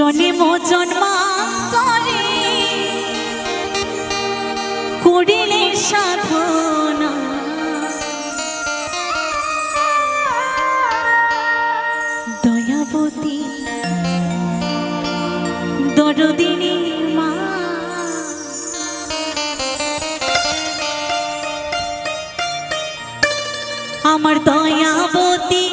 জন্ম জন্মা করে করিলে সাধনা। দয়াবতী দরদিনী মা। আমার দয়াবতী